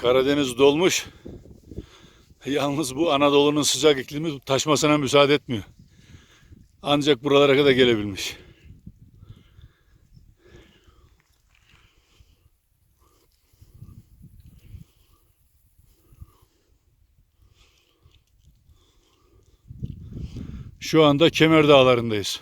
Karadeniz dolmuş. Yalnız bu Anadolu'nun sıcak iklimi taşmasına müsaade etmiyor. Ancak buralara kadar gelebilmiş. Şu anda Kemer Dağları'ndayız.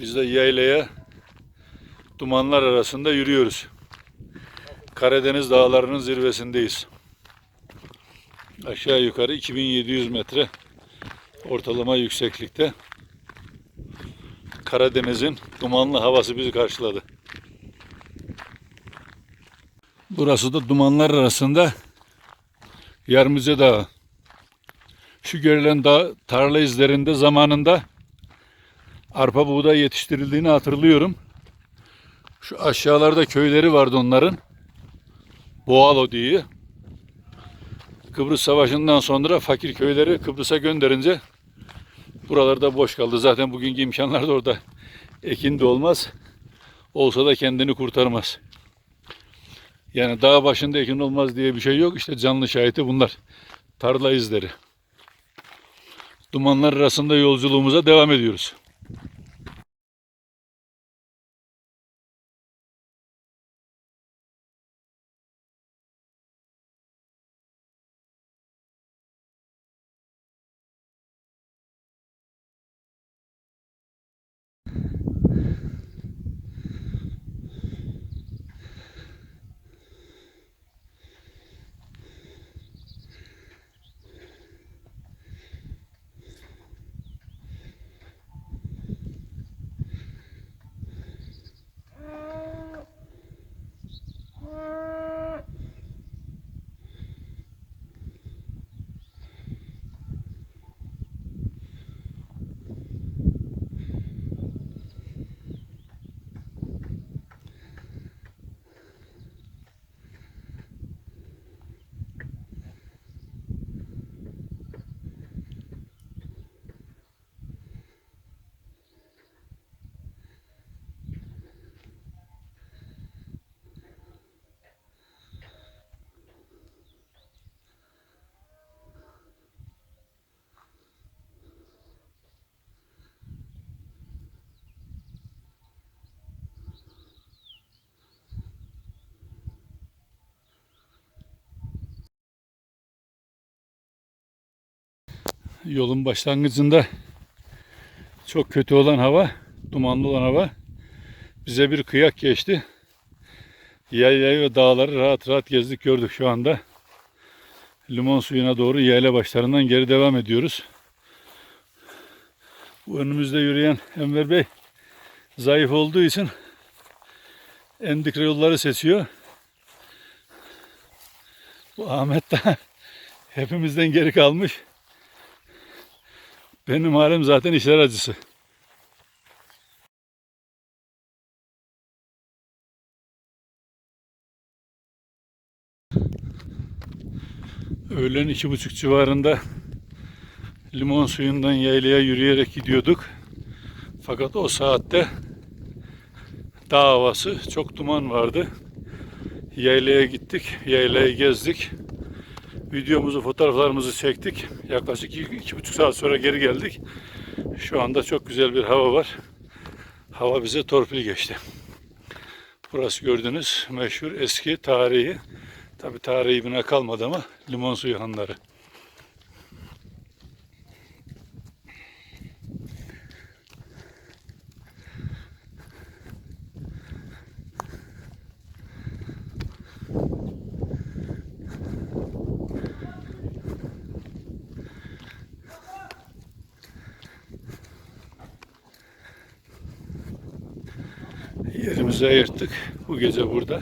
Biz de yaylaya dumanlar arasında yürüyoruz. Karadeniz dağlarının zirvesindeyiz. Aşağı yukarı 2700 metre ortalama yükseklikte. Karadeniz'in dumanlı havası bizi karşıladı. Burası da dumanlar arasında Yarmıca Dağı. Şu görülen dağ tarla izlerinde zamanında arpa buğday yetiştirildiğini hatırlıyorum. Şu aşağılarda köyleri vardı onların. Boğalo diye. Kıbrıs Savaşı'ndan sonra fakir köyleri Kıbrıs'a gönderince buralarda boş kaldı. Zaten bugünkü imkanlarda orada ekin de olmaz. Olsa da kendini kurtarmaz. Yani dağ başında ekin olmaz diye bir şey yok. İşte canlı şahidi bunlar. Tarla izleri. Dumanlar arasında yolculuğumuza devam ediyoruz. Yolun başlangıcında çok kötü olan hava, dumanlı olan hava bize bir kıyak geçti. Yaylayı ve dağları rahat rahat gezdik gördük şu anda. Limon suyuna doğru yayla başlarından geri devam ediyoruz. Bu önümüzde yürüyen Enver Bey zayıf olduğu için endikre yolları seçiyor. Bu Ahmet de hepimizden geri kalmış. Benim halim zaten işler acısı. Öğlen iki buçuk civarında limon suyundan yaylaya yürüyerek gidiyorduk. Fakat o saatte dağ havası çok duman vardı. Yaylaya gittik, yaylayı gezdik. Videomuzu, fotoğraflarımızı çektik. Yaklaşık iki, iki buçuk saat sonra geri geldik. Şu anda çok güzel bir hava var. Hava bize torpil geçti. Burası gördüğünüz meşhur eski tarihi. Tabi tarihi bine kalmadı ama limon suyu hanları. Kendimizi ayırttık. Bu gece burada.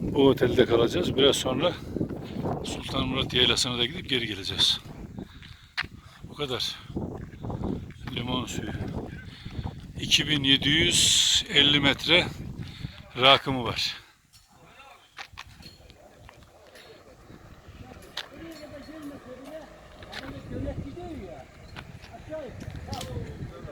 Bu otelde kalacağız. Biraz sonra Sultan Murat Yaylası'na da gidip geri geleceğiz. Bu kadar. Limon suyu. 2750 metre rakımı var. Babamın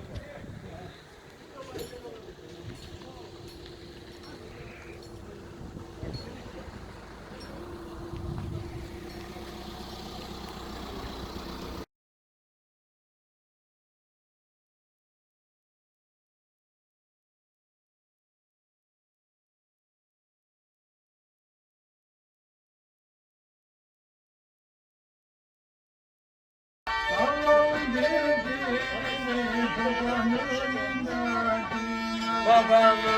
Baba.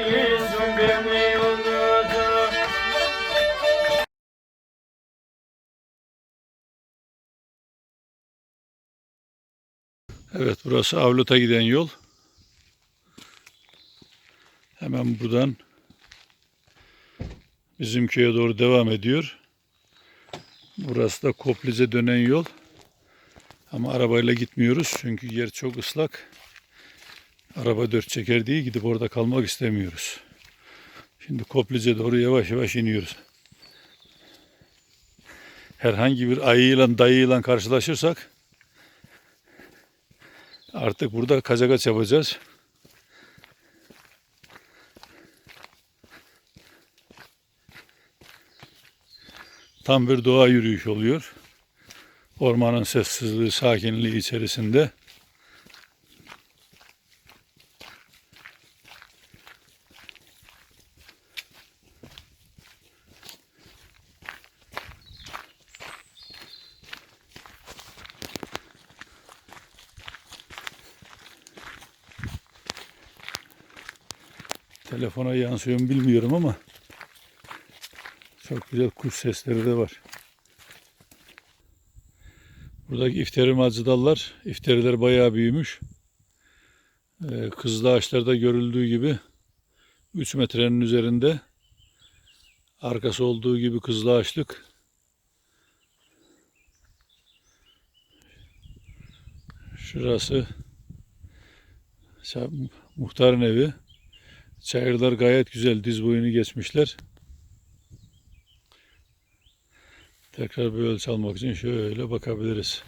Evet burası Avlut'a giden yol. Hemen buradan bizim köye doğru devam ediyor. Burası da Koplice dönen yol. Ama arabayla gitmiyoruz çünkü yer çok ıslak. Araba dört çeker değil gidip orada kalmak istemiyoruz. Şimdi Koplice doğru yavaş yavaş iniyoruz. Herhangi bir ayıyla dayıyla karşılaşırsak Artık burada kazakaç yapacağız. Tam bir doğa yürüyüş oluyor. Ormanın sessizliği, sakinliği içerisinde. Telefona yansıyor mu bilmiyorum ama çok güzel kuş sesleri de var. Buradaki ifteri macıdallar, ifteriler bayağı büyümüş. Ee, Kızıl ağaçlarda görüldüğü gibi 3 metrenin üzerinde arkası olduğu gibi kızıl ağaçlık. Şurası muhtarın evi. Çayırlar gayet güzel. Diz boyunu geçmişler. Tekrar bir ölçü almak için şöyle bakabiliriz.